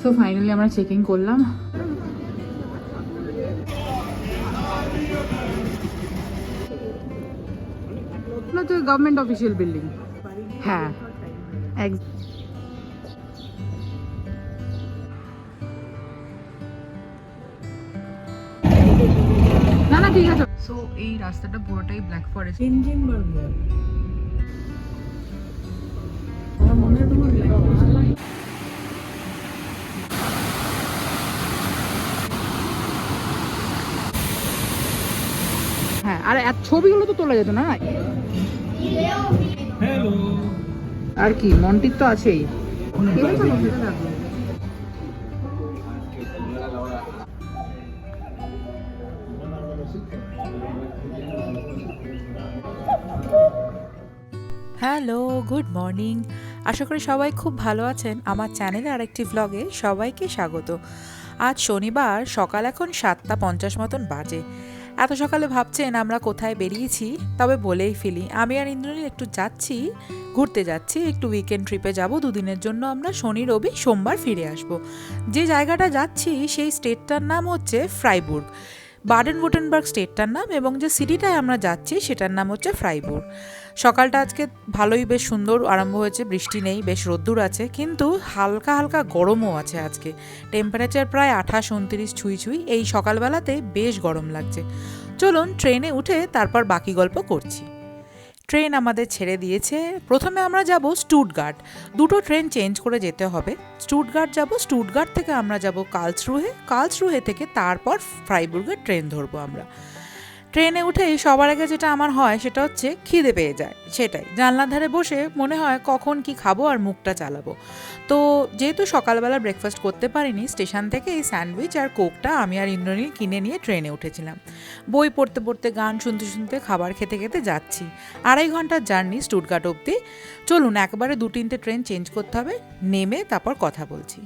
So finally আমরা checking করলাম। না তো গভর্নমেন্ট অফিসিয়াল বিল্ডিং হ্যাঁ। না না ঠিক আছে। সো এই রাস্তাটা পুরোটাই ব্ল্যাক ফরেস্ট আর এত- ছবিগুলো তো তোলা যেত না। না আর কি মন্টির তো আছেই। হ্যালো গুড মর্নিং আশা করি সবাই খুব ভালো আছেন। আমার চ্যানেলে আরেকটি ভ্লগে সবাইকে স্বাগত। আজ শনিবার সকাল এখন সাতটা পঞ্চাশ মতন বাজে। এত সকালে ভাবছেন আমরা কোথায় বেরিয়েছি? তবে বলেই ফেলি, আমি আর ইন্দ্রনীল একটু যাচ্ছি, ঘুরতে যাচ্ছি, একটু উইকেন্ড ট্রিপে যাব, দুদিনের জন্য আমরা শনি, রবি, সোমবার ফিরে আসব। যে জায়গাটা যাচ্ছি, সেই স্টেটটার নাম হচ্ছে ফ্রাইবুর্গ। বাডেন বুটেনবার্গ স্টেটটার নাম এবং যে সিটিটায় আমরা যাচ্ছি, সেটার নাম হচ্ছে ফ্রাইবুর্গ। সকালটা আজকে ভালোই বেশ সুন্দর, আরম্ভ হয়েছে, বৃষ্টি নেই, বেশ রোদ্দুর আছে, কিন্তু হালকা হালকা গরমও আছে আজকে। টেম্পারেচার প্রায় আঠাশ, উনত্রিশ, ছুঁই ছুঁই, এই সকালবেলাতে বেশ গরম লাগছে। চলুন ট্রেনে উঠে তারপর বাকি গল্প করছি। ট্রেন আমাদের ছেড়ে দিয়েছে, প্রথমে আমরা যাব স্টুটগার্ট। দুটো ট্রেন চেঞ্জ করে যেতে হবে। স্টুটগার্ট যাব, স্টুটগার্ট থেকে আমরা যাব কালসরুহে কালসরুহে থেকে তারপর ফ্রাইবুর্গের ট্রেন ধরবো আমরা। ট্রেনে উঠেই সবার আগে যেটা আমার হয় সেটা হচ্ছে খিদে পেয়ে যায়, সেটাই। জানলার ধারে বসে মনে হয় কখন কি খাব আর মুখটা চালাবো। তো যেহেতু সকালবেলা ব্রেকফাস্ট করতে পারিনি, স্টেশন থেকে এই স্যান্ডউইচ আর কোকটা আমি আর ইন্দ্রনীল কিনে নিয়ে ট্রেনে উঠেছিলাম। বই পড়তে পড়তে, গান শুনতে শুনতে, খাবার খেতে খেতে যাচ্ছি। আড়াই ঘণ্টার জার্নি স্টুটগার্ট অবধি। চলুন, একবারে দু তিনটে ট্রেন চেঞ্জ করতে হবে, নেমে তারপর কথা বলছি।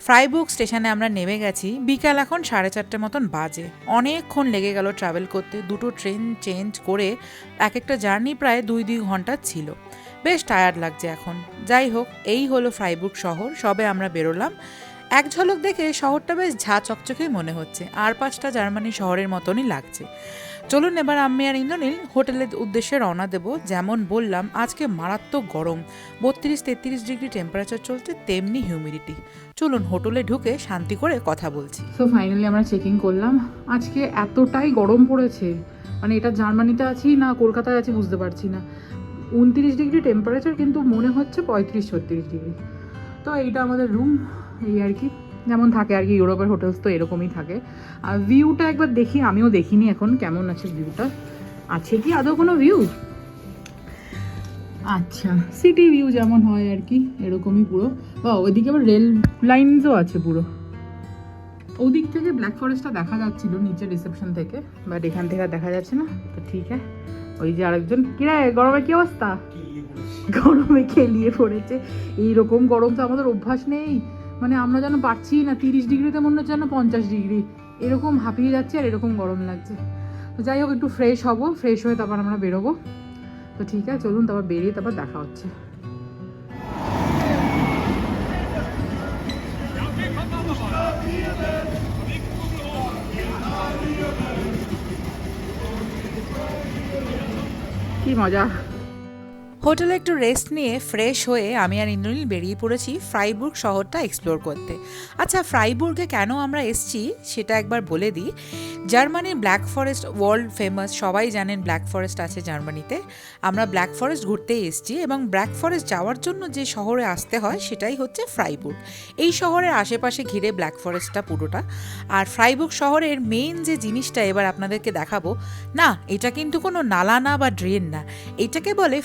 ফ্রাইবুক স্টেশনে আমরা নেমে গেছি। বিকাল এখন সাড়ে চারটে মতন বাজে। অনেকক্ষণ লেগে গেল ট্রাভেল করতে। দুটো ট্রেন চেঞ্জ করে এক একটা জার্নি প্রায় দুই দুই ঘণ্টা ছিল। বেশ টায়ার্ড লাগছে এখন। যাই হোক, এই হলো ফ্রাইবুক শহর। সবে আমরা বেরোলাম। এক ঝলক দেখে শহরটা বেশ ঝা চকচকেই মনে হচ্ছে। আর পাঁচটা জার্মানি শহরের মতনই লাগছে। চলুন এবার আমি আর ইন্দ্রনীল হোটেলের উদ্দেশ্যে রওনা দেব। যেমন বললাম, আজকে মারাত্মক গরম। বত্রিশ, তেত্রিশ ডিগ্রি টেম্পারেচার চলছে, তেমনি হিউমিডিটি চলুন হোটেলে ঢুকে শান্তি করে কথা বলছি। সো ফাইনালি আমরা চেকিং করলাম, আজকে এতটাই গরম পড়েছে। মানে এটা জার্মানিতে আছি না কলকাতায় আছি বুঝতে পারছি না। উনত্রিশ ডিগ্রি টেম্পারেচার কিন্তু মনে হচ্ছে পঁয়ত্রিশ, ছত্রিশ ডিগ্রি। তো এইটা আমাদের রুম এই আর কি। যেমন থাকে আর কি ইউরোপের হোটেলস তো এরকমই থাকে। আর ভিউটা একবার দেখি আমিও দেখিনি এখন কেমন আছে ভিউটা আছে কি আদৌ কোনো ভিউ আচ্ছা সিটি ভিউ যেমন হয় আর কি এরকমই পুরো। বা ওইদিকে আবার রেল লাইনসও আছে পুরো। ওদিক থেকে ব্ল্যাক ফরেস্টটা দেখা যাচ্ছিল নিচে রিসেপশন থেকে বাট এখান থেকে দেখা যাচ্ছে না। তো ঠিক আছে ওই যে আরেকজন কিরে গরমে কি অবস্থা? গরমে খেলিয়ে পড়েছে। এইরকম গরম তো আমাদের অভ্যাস নেই। মানে আমরা যেন পারছি না, তিরিশ ডিগ্রিতে মনে হচ্ছে যেন পঞ্চাশ ডিগ্রি। এরকম হাঁপিয়ে যাচ্ছে আর এরকম গরম লাগছে। তো যাই হোক, একটু ফ্রেশ হব ফ্রেশ হয়ে তারপর আমরা বেরোবো। তো ঠিক আছে, চলুন তারপর বেরিয়ে তারপর দেখা হচ্ছে। কি মজা। হোটেলে একটু রেস্ট নিয়ে ফ্রেশ হয়ে আমি আর ইন্দ্রনীল বেরিয়ে পড়েছি ফ্রাইবুর্গ শহরটা এক্সপ্লোর করতে। আচ্ছা ফ্রাইবুর্গে কেন আমরা এসছি সেটা একবার বলে দিই। জার্মানির ব্ল্যাক ফরেস্ট, ওয়ার্ল্ড ফেমাস, সবাই জানেন ব্ল্যাক ফরেস্ট আছে জার্মানিতে। আমরা ব্ল্যাক ফরেস্ট ঘুরতেই এসেছি এবং ব্ল্যাক ফরেস্ট যাওয়ার জন্য যে শহরে আসতে হয় সেটাই হচ্ছে ফ্রাইবুর্গ। এই শহরের আশেপাশে ঘিরে ব্ল্যাক ফরেস্টটা পুরোটা। আর ফ্রাইবুর্গ শহরের মেইন যে জিনিসটা এবার আপনাদেরকে দেখাবো, না, এটা কিন্তু কোনো নালা না বা ড্রেন না। এটাকে বলে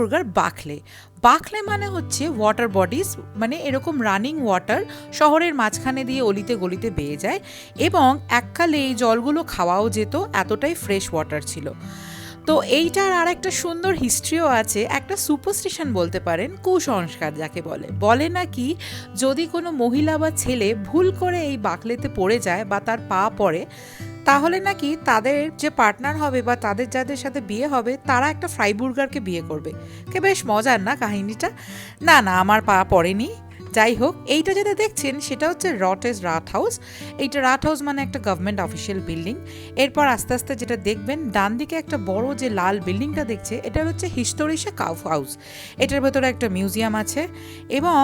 ফ্রাইবুর্গার বাখলে বাখলে মানে হচ্ছে ওয়াটার বডিস মানে এরকম রানিং ওয়াটার শহরের মাঝখানে দিয়ে অলিতে গলিতে বেয়ে যায় এবং এককালে এই জলগুলো খাওয়াও যেত, এতটাই ফ্রেশ ওয়াটার ছিল। তো এইটার আর একটা সুন্দর হিস্ট্রিও আছে, একটা সুপারস্টিশন বলতে পারেন, কুসংস্কার যাকে বলে। বলে নাকি যদি কোনো মহিলা বা ছেলে ভুল করে এই বাকলেতে পড়ে যায় বা তার পা পড়ে তাহলে নাকি তাদের যে পার্টনার হবে বা তাদের যাদের সাথে বিয়ে হবে, তারা একটা ফ্রাইবুর্গারকে বিয়ে করবে। কে বেশ মজার না কাহিনীটা? না না, আমার পা পড়েনি। যাই হোক, এইটা যেটা দেখছেন, সেটা হচ্ছে রটেস রাট হাউস এইটা রাট হাউস মানে একটা গভর্নমেন্ট অফিসিয়াল বিল্ডিং এরপর আস্তে আস্তে যেটা দেখবেন ডান দিকে একটা বড় যে লাল বিল্ডিংটা দেখছে, এটা হচ্ছে হিস্টোরিসা কাউ হাউস। এটার ভেতরে একটা মিউজিয়াম আছে এবং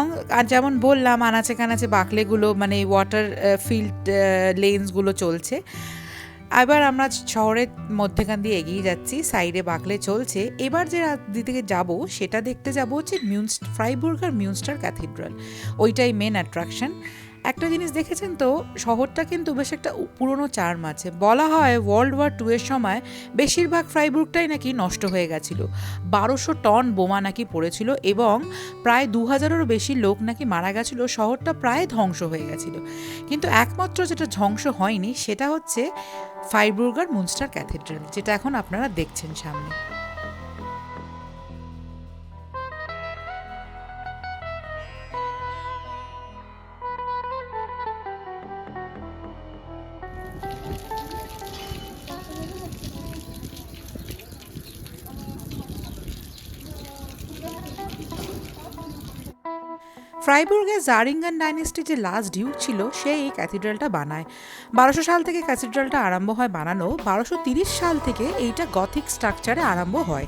যেমন বললাম, আনাচে কানাচে বাকলেগুলো মানে ওয়াটার ফিল্ড লেন্সগুলো চলছে। এবার আমরা শহরের মধ্যেখান দিয়ে এগিয়ে যাচ্ছি সাইডে বাকলে চলছে। এবার যে রাত দিকে যাব, সেটা দেখতে যাব হচ্ছে মিউনস ফ্রাইবুর্গার মিউনস্টার ক্যাথিড্রাল। ওইটাই মেন অ্যাট্রাকশন একটা জিনিস দেখেছেন তো? শহরটা কিন্তু বেশ একটা পুরনো চার্ম আছে। বলা হয় ওয়ার্ল্ড ওয়ার টু এর সময় বেশিরভাগ ফ্রাইবুর্গটাই নাকি নষ্ট হয়ে গেছিল। বারোশো টন বোমা নাকি পড়েছিল এবং প্রায় দু হাজারেরও বেশি লোক নাকি মারা গেছিল। শহরটা প্রায় ধ্বংস হয়ে গেছিল। কিন্তু একমাত্র যেটা ধ্বংস হয়নি সেটা হচ্ছে ফাইবুর্গার মুনস্টার ক্যাথিড্রাল, যেটা এখন আপনারা দেখছেন সামনে। ফ্রাইবুর্গের জারিঙ্গান ডাইনেস্টি যে লাস্ট ডিউক ছিল সে এই ক্যাথিড্রালটা বানায়। বারোশো সাল থেকে ক্যাথিড্রালটা আরম্ভ হয় বানানো, বারোশো সাল থেকে এইটা গথিক স্ট্রাকচারে আরম্ভ হয়।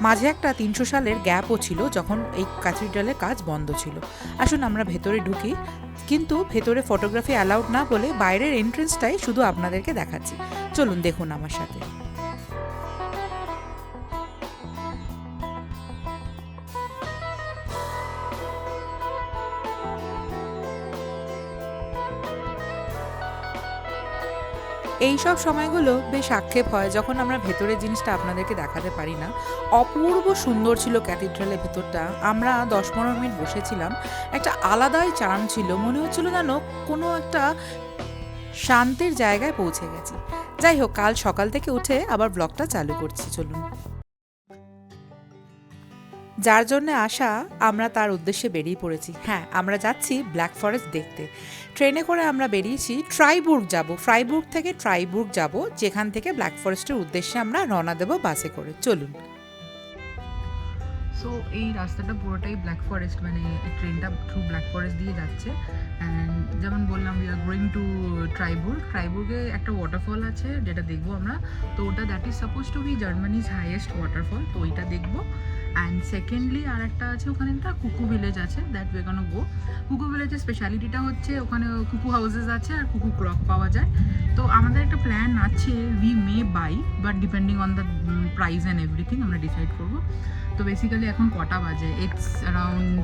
মাঝে একটা তিনশো সালের গ্যাপও ছিল যখন এই ক্যাথিড্রালের কাজ বন্ধ ছিল। আসুন আমরা ভেতরে ঢুকি। কিন্তু ভেতরে ফটোগ্রাফি অ্যালাউড না বলে বাইরের এন্ট্রেন্সটাই শুধু আপনাদেরকে দেখাচ্ছি। চলুন দেখুন আমার সাথে। এই সব সময়গুলো বেশ আক্ষেপ হয় যখন আমরা ভেতরের জিনিসটা আপনাদেরকে দেখাতে পারি না। অপূর্ব সুন্দর ছিল ক্যাথিড্রালের ভেতরটা। আমরা দশ পনেরো মিনিট বসেছিলাম। একটা আলাদাই চার্ম ছিল। মনে হচ্ছিল যেন কোনো একটা শান্তির জায়গায় পৌঁছে গেছি। যাই হোক, কাল সকাল থেকে উঠে আবার ব্লগটা চালু করছি, চলুন। যার জন্য আসা আমরা তার উদ্দেশ্যে বেরিয়ে পড়েছি। হ্যাঁ আমরা যাচ্ছি ব্ল্যাক ফরেস্ট দেখতে। ট্রেনে করে আমরা বেরিয়েছি ট্রাইবুর্গ যাব। ফ্রাইবুর্গ থেকে ট্রাইবুর্গ যাব, যেখান থেকে ব্ল্যাক ফরেস্টের উদ্দেশ্যে আমরা রওনা দেবো বাসে করে। চলুন। সো এই রাস্তাটা পুরোটাই ব্ল্যাক ফরেস্ট মানে ট্রেনটা থ্রু ব্ল্যাক ফরেস্ট দিয়ে যাচ্ছে। অ্যান্ড যেমন বললাম we are going to Triberg ট্রাইবুর্গে একটা ওয়াটারফল আছে, যেটা দেখব আমরা। তো ওটা that is suppose to be Germany's highest waterfall তো ওইটা দেখব। অ্যান্ড সেকেন্ডলি আর একটা আছে ওখানে একটা কুকু ভিলেজ আছে দ্যাট ওয়ে কোনো গো কুকু ভিলেজের স্পেশালিটিটা হচ্ছে ওখানে কুকু হাউসেস আছে আর কুকু ক্রক পাওয়া যায়। তো আমাদের একটা প্ল্যান আছে we may buy but depending on the price and everything আমরা ডিসাইড করব। তো বেসিক্যালি এখন কটা বাজে? ইটস অ্যারাউন্ড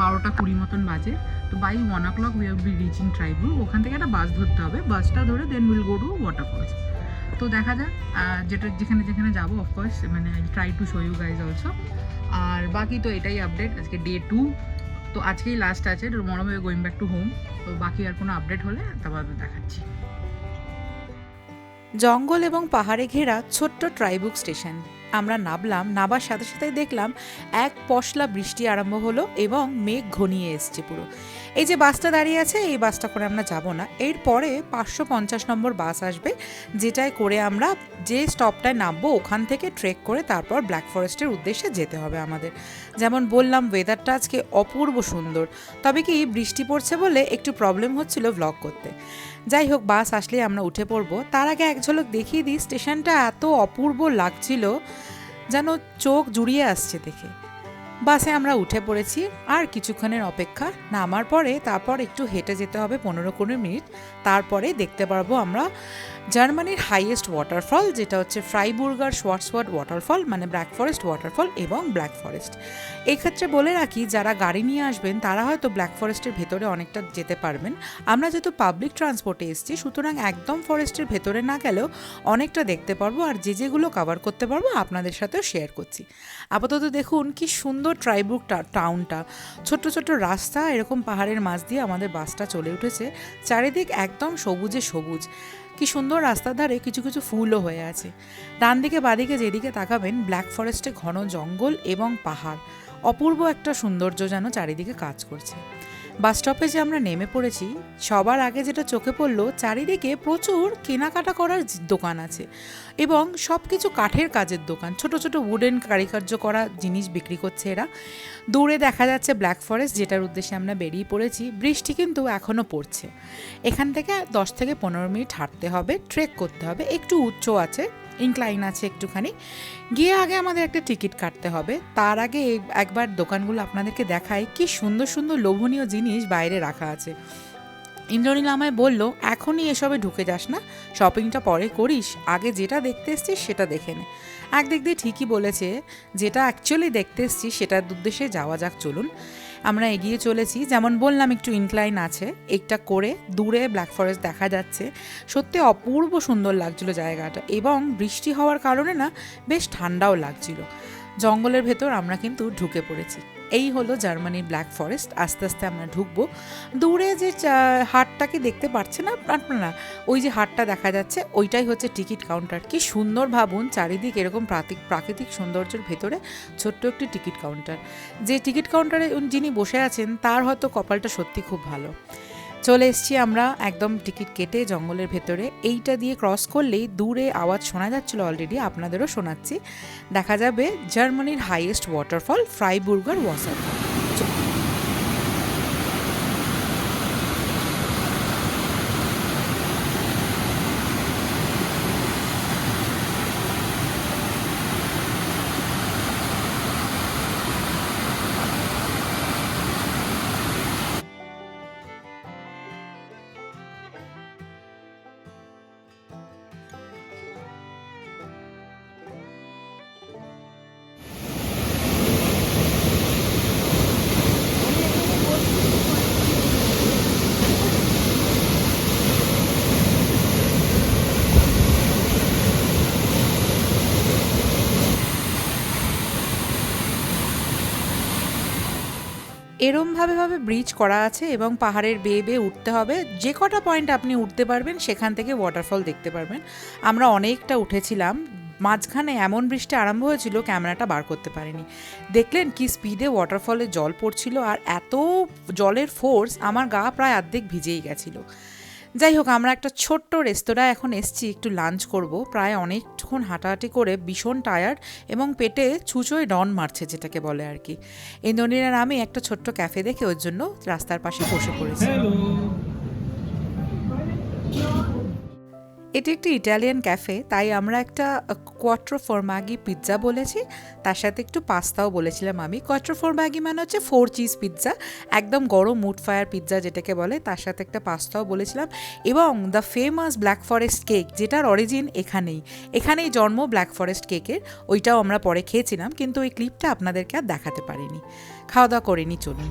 বারোটা কুড়ি মতন বাজে। তো by one o'clock we will be reaching Triberg ওখান থেকে একটা বাস ধরতে হবে। বাসটা ধরে then will go to waterfalls তো দেখা যাক। যেটা যেখানে যেখানে যাব অফকোর্স মানে I try to show you guys also আর বাকি তো এটাই আপডেট আজকে ডে টু তো আজকেই লাস্ট আছে tomorrow we going back to home তো বাকি আর কোনো আপডেট হলে তারপর দেখাচ্ছি। জঙ্গল এবং পাহাড়ে ঘেরা ছোট্ট ট্রাইবুক স্টেশন আমরা নামলাম নাবার সাথে সাথেই দেখলাম এক পশলা বৃষ্টি আরম্ভ হলো এবং মেঘ ঘনিয়ে এসছে পুরো। এই যে বাসটা দাঁড়িয়ে আছে, এই বাসটা করে আমরা যাব না। এরপরে পাঁচশো পঞ্চাশ নম্বর বাস আসবে, যেটায় করে আমরা যে স্টপটায় নামবো, ওখান থেকে ট্রেক করে তারপর ব্ল্যাক ফরেস্টের উদ্দেশ্যে যেতে হবে আমাদের। যেমন বললাম ওয়েদারটা আজকে অপূর্ব সুন্দর। তবে কি বৃষ্টি পড়ছে বলে একটু প্রবলেম হচ্ছিল ব্লগ করতে। যাই হোক, বাস আসলেই আমরা উঠে পড়ব। তার আগে এক ঝলক দেখিয়ে দিই স্টেশনটা এত অপূর্ব লাগছিল, যেন চোখ জুড়িয়ে আসছে দেখে। বাসে আমরা উঠে পড়েছি, আর কিছুক্ষণের অপেক্ষা, নামার পরে তারপর একটু হেঁটে যেতে হবে পনেরো কুড়ি মিনিট, তারপরে দেখতে পারব আমরা জার্মানির হাইয়েস্ট ওয়াটারফল যেটা হচ্ছে ফ্রাইবুর্গার শোয়ার্সওয়ার্ড ওয়াটারফল মানে ব্ল্যাক ফরেস্ট ওয়াটারফল এবং ব্ল্যাক ফরেস্ট এক্ষেত্রে বলে রাখি, যারা গাড়ি নিয়ে আসবেন, তারা হয়তো ব্ল্যাক ফরেস্টের ভেতরে অনেকটা যেতে পারবেন। আমরা যেহেতু পাবলিক ট্রান্সপোর্টে এসেছি, সুতরাং একদম ফরেস্টের ভেতরে না গেলেও অনেকটা দেখতে পারব আর যে যেগুলো কভার করতে পারব, আপনাদের সাথেও শেয়ার করছি। আপাতত দেখুন কি সুন্দর ট্রাইবুক টাউনটা ছোট্ট ছোট্ট রাস্তা, এরকম পাহাড়ের মাঝ দিয়ে আমাদের বাসটা চলে উঠেছে। চারিদিক একদম সবুজে সবুজ। কি সুন্দর রাস্তার ধারে কিছু কিছু ফুলও হয়ে আছে। ডান দিকে বাদিকে যেদিকে তাকাবেন, ব্ল্যাক ফরেস্টে ঘন জঙ্গল এবং পাহাড়। অপূর্ব একটা সৌন্দর্য যেন চারিদিকে কাজ করছে। বাস স্টপে যে আমরা নেমে পড়েছি, সবার আগে যেটা চোখে পড়ল, চারিদিকে প্রচুর কেনাকাটা করার দোকান আছে এবং সব কিছু কাঠের কাজের দোকান। ছোট ছোট উডেন কারিকার্য করা জিনিস বিক্রি করছে এরা। দূরে দেখা যাচ্ছে ব্ল্যাক ফরেস্ট যেটার উদ্দেশ্যে আমরা বেরিয়ে পড়েছি। বৃষ্টি কিন্তু এখনও পড়ছে। এখান থেকে দশ থেকে পনেরো মিনিট হাঁটতে হবে ট্রেক করতে হবে। একটু উচ্চ আছে। ইনক্লাইন আছে একটুখানি। গিয়ে আগে আমাদের একটা টিকিট কাটতে হবে। তার আগে একবার দোকানগুলো আপনাদেরকে দেখায় কি সুন্দর সুন্দর লোভনীয় জিনিস বাইরে রাখা আছে। ইন্দ্রনীল আমায় বলল, এখনই এসবে ঢুকে যাস না। শপিংটা পরে করিস। আগে যেটা দেখতে এসছিস সেটা দেখে নে। একদিক দিয়ে ঠিকই বলেছে। যেটা অ্যাকচুয়ালি দেখতে এসছি সেটার উদ্দেশ্যে যাওয়া যাক, চলুন। আমরা এগিয়ে চলেছি। যেমন বললাম, একটু ইনক্লাইন আছে। একটা করে দূরে ব্ল্যাক ফরেস্ট দেখা যাচ্ছে। সত্যি অপূর্ব সুন্দর লাগছিল জায়গাটা এবং বৃষ্টি হওয়ার কারণে না, বেশ ঠান্ডাও লাগছিল। জঙ্গলের ভেতর আমরা কিন্তু ঢুকে পড়েছি। এই হলো জার্মানির ব্ল্যাক ফরেস্ট। আস্তে আস্তে আমরা ঢুকবো। দূরে যে হাটটাকে দেখতে পাচ্ছেন আপনারা ওই যে হাটটা দেখা যাচ্ছে, ওইটাই হচ্ছে টিকিট কাউন্টার। কি সুন্দর ভাবুন, চারিদিক এরকম প্রাকৃতিক সৌন্দর্যের ভেতরে ছোট্ট একটি টিকিট কাউন্টার। যে টিকিট কাউন্টারে যিনি বসে আছেন, তার হয়তো কপালটা সত্যি খুব ভালো। চলে এসছি আমরা একদম টিকিট কেটে জঙ্গলের ভেতরে। এইটা দিয়ে ক্রস করলেই দূরে আওয়াজ শোনা যাচ্ছিল অলরেডি আপনাদেরও শোনাচ্ছি। দেখা যাবে জার্মানির হাইয়েস্ট ওয়াটারফল ফ্রাইবুর্গার ওয়াটারফল এরমভাবে ভাবে ব্রিজ করা আছে এবং পাহাড়ের বেয়ে বেয়ে উঠতে হবে। যে কটা পয়েন্ট আপনি উঠতে পারবেন, সেখান থেকে ওয়াটারফল দেখতে পারবেন। আমরা অনেকটা উঠেছিলাম, মাঝখানে এমন বৃষ্টি আরম্ভ হয়েছিল, ক্যামেরাটা বার করতে পারিনি। দেখলেন কি স্পিডে ওয়াটারফলে জল পড়ছিল, আর এত জলের ফোর্স আমার গা প্রায় অর্ধেক ভিজেই গেছিল। যাই হোক আমরা একটা ছোট্ট রেস্তোরাঁ এখন এসছি, একটু লাঞ্চ করব। প্রায় অনেকক্ষণ হাঁটাহাঁটি করে ভীষণ টায়ার্ড এবং পেটে ছুঁচোয় ডন মারছে যেটাকে বলে আর কি। ইন্দ্রনীলার আমি একটা ছোট্ট ক্যাফে দেখে ওর জন্য রাস্তার পাশে বসে পড়েছি। এটি একটি ইটালিয়ান ক্যাফে তাই আমরা একটা কোয়াট্রো ফরম্যাগি পিৎজা বলেছি। তার সাথে একটু পাস্তাও বলেছিলাম আমি। কোয়াট্রো ফরম্যাগি মানে হচ্ছে ফোর চিজ পিৎজা একদম গরম মুড ফায়ার পিৎজা যেটাকে বলে। তার সাথে একটা পাস্তাও বলেছিলাম। এবং the famous black forest cake যেটার অরিজিন এখানেই। এখানেই জন্ম ব্ল্যাক ফরেস্ট কেকের ওইটাও আমরা পরে খেয়েছিলাম, কিন্তু ওই ক্লিপটা আপনাদেরকে আর দেখাতে পারিনি। খাওয়া দাওয়া করিনি চলুন।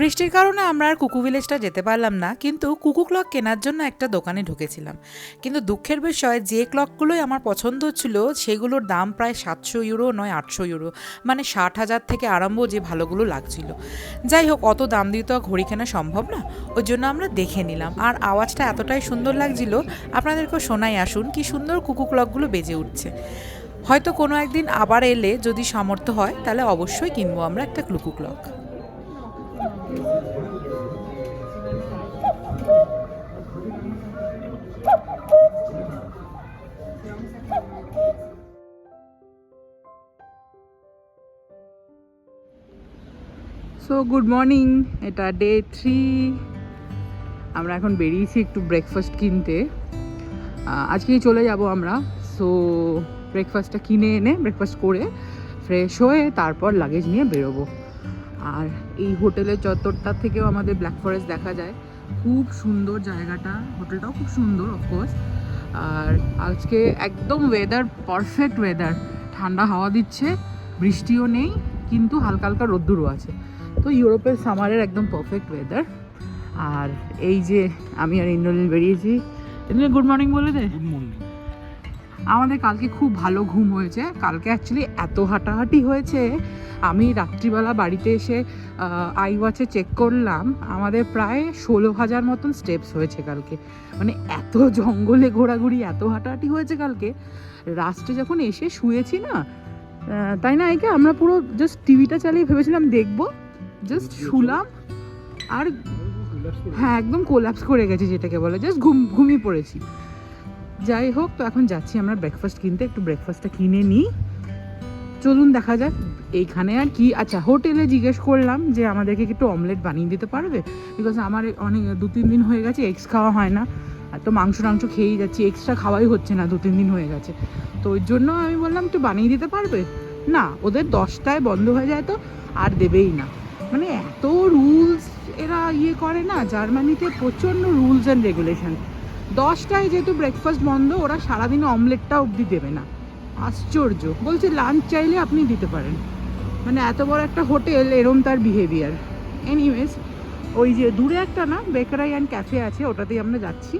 বৃষ্টির কারণে আমরা আর কুকু ভিলেজটা যেতে পারলাম না, কিন্তু কুকু ক্লক কেনার জন্য একটা দোকানে ঢুকেছিলাম। কিন্তু দুঃখের বিষয়, যে ক্লকগুলোই আমার পছন্দ ছিল, সেগুলোর দাম প্রায় সাতশো ইউরো নয় আটশো ইউরো মানে ষাট হাজার থেকে আরম্ভ যে ভালোগুলো লাগছিল। যাই হোক, অত দাম দিয়ে তো ঘড়ি কেনা সম্ভব না, ওই জন্য আমরা দেখে নিলাম। আর আওয়াজটা এতটাই সুন্দর লাগছিল, আপনাদেরকেও শোনাই আসুন কি সুন্দর কুকু ক্লকগুলো বেজে উঠছে। হয়তো কোনো একদিন আবার এলে যদি সামর্থ্য হয়, তাহলে অবশ্যই কিনবো আমরা একটা cuckoo clock so good morning এটা ডে থ্রি আমরা এখন বেরিয়েছি একটু ব্রেকফাস্ট কিনতে। আজকেই চলে যাব আমরা। সো ব্রেকফাস্টটা কিনে এনে ব্রেকফাস্ট করে ফ্রেশ হয়ে তারপর লাগেজ নিয়ে বেরোবো। আর এই হোটেলের চত্বরটা থেকেও আমাদের ব্ল্যাক ফরেস্ট দেখা যায়। খুব সুন্দর জায়গাটা, হোটেলটাও খুব সুন্দর অফকোর্স আর আজকে একদম ওয়েদার পারফেক্ট ওয়েদার ঠান্ডা হাওয়া দিচ্ছে, বৃষ্টিও নেই, কিন্তু হালকা হালকা রোদ্দুরও আছে। তো ইউরোপের সামারের একদম পারফেক্ট ওয়েদার আর এই যে আমি আর ইন্দ্রনীল বেরিয়েছি। ইন্দ্রনীল গুড মর্নিং বলে দে। গুড মর্নিং আমাদের কালকে খুব ভালো ঘুম হয়েছে। কালকে অ্যাকচুয়ালি এত হাঁটাহাঁটি হয়েছে। আমি রাত্রিবেলা বাড়িতে এসে আই ওয়াচে চেক করলাম। আমাদের প্রায় ষোলো হাজার মতন স্টেপস হয়েছে কালকে। মানে এত জঙ্গলে ঘোরাঘুরি এত হাঁটাহাঁটি হয়েছে কালকে। রাস্টে যখন এসে শুয়েছি না তাই না একে আমরা পুরো জাস্ট টিভিটা চালিয়ে ভেবেছিলাম দেখব। জাস্ট শুলাম আর হ্যাঁ একদম কোলাপস করে গেছে যেটাকে বলে। জাস্ট ঘুম ঘুমিয়ে পড়েছি। যাই হোক, তো এখন যাচ্ছি আমরা ব্রেকফাস্ট কিনতে, একটু ব্রেকফাস্টটা কিনে নিই। চলুন দেখা যাক, এইখানে আর কি। আচ্ছা হোটেলে জিজ্ঞেস করলাম যে আমাদেরকে একটু অমলেট বানিয়ে দিতে পারবে? বিকজ আমার অনেক দু তিন দিন হয়ে গেছে এগস খাওয়া হয় না। আর তো মাংস টাংস খেয়েই যাচ্ছি এক্সট্রা খাওয়াই হচ্ছে না দু তিন দিন হয়ে গেছে। তো ওই জন্য আমি বললাম, একটু বানিয়ে দিতে পারবে? না, ওদের দশটায় বন্ধ হয়ে যায় তো, আর দেবেই না। মানে এত রুলস এরা ইয়ে করে না, জার্মানিতে প্রচণ্ড রুলস অ্যান্ড রেগুলেশন দশটায় যেহেতু ব্রেকফাস্ট বন্ধ, ওরা সারাদিন অমলেটটা অবধি দেবে না। আশ্চর্য। বলছে লাঞ্চ চাইলে আপনি দিতে পারেন। মানে এত বড় একটা হোটেল, এরম তার বিহেভিয়ার এনিওয়েজ ওই যে দূরে একটা না বেকারাই অ্যান্ড ক্যাফে আছে, ওটাতেই আমরা যাচ্ছি।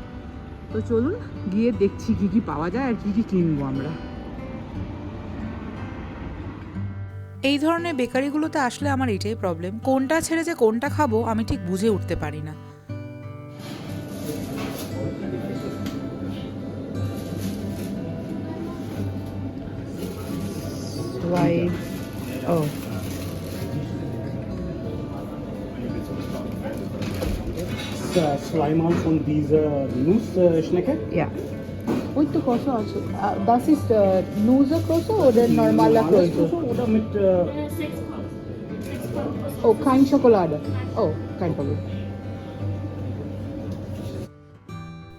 তো চলুন, গিয়ে দেখছি কী কী পাওয়া যায় আর কী কী কিনবো আমরা। এই ধরনের বেকারিগুলোতে আসলে আমার এটাই প্রবলেম কোনটা ছেড়ে যে কোনটা খাব, আমি ঠিক বুঝে উঠতে পারি না। Right. Oh. zweimal von dieser Nussschnecke. Ja. Und die Krosse also. äh, Das ist äh, Nusa Krosse oder normaler? Krosse Oder mit äh, Oh, kein Schokolade. Oh, kein Problem.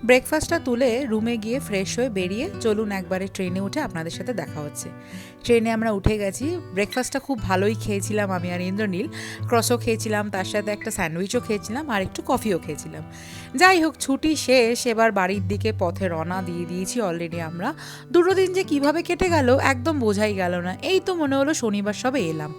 ব্রেকফাস্টটা তুলে রুমে গিয়ে ফ্রেশ হয়ে বেরিয়ে চলুন একবারে ট্রেনে উঠে আপনাদের সাথে দেখা হচ্ছে। ট্রেনে আমরা উঠে গেছি ব্রেকফাস্টটা খুব ভালোই খেয়েছিলাম আমি আর ইন্দ্রনীল। ক্রসও খেয়েছিলাম, তার সাথে একটা স্যান্ডউইচও খেয়েছিলাম আর একটু কফিও খেয়েছিলাম। যাই হোক, ছুটি শেষ, এবার বাড়ির দিকে পথে রওনা দিয়ে দিয়েছি অলরেডি আমরা। দুটো দিন যে কীভাবে কেটে গেল একদম বোঝাই গেল না। এই তো মনে হলো শনিবার সবে এলাম।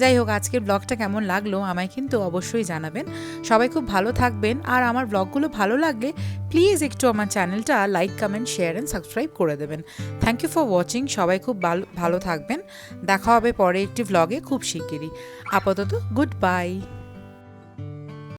যাই হোক, আজকের ব্লগটা কেমন লাগল আমায় কিন্তু অবশ্যই জানাবেন। সবাই খুব ভালো থাকবেন আর আমার ব্লগগুলো ভালো লাগলে প্লিজ একটু আমার চ্যানেলটা like, comment, share and subscribe করে দেবেন। থ্যাংক ইউ ফর ওয়াচিং সবাই খুব ভালো থাকবেন। দেখা হবে পরে একটি ব্লগে খুব শিগগিরই। আপাতত গুড বাই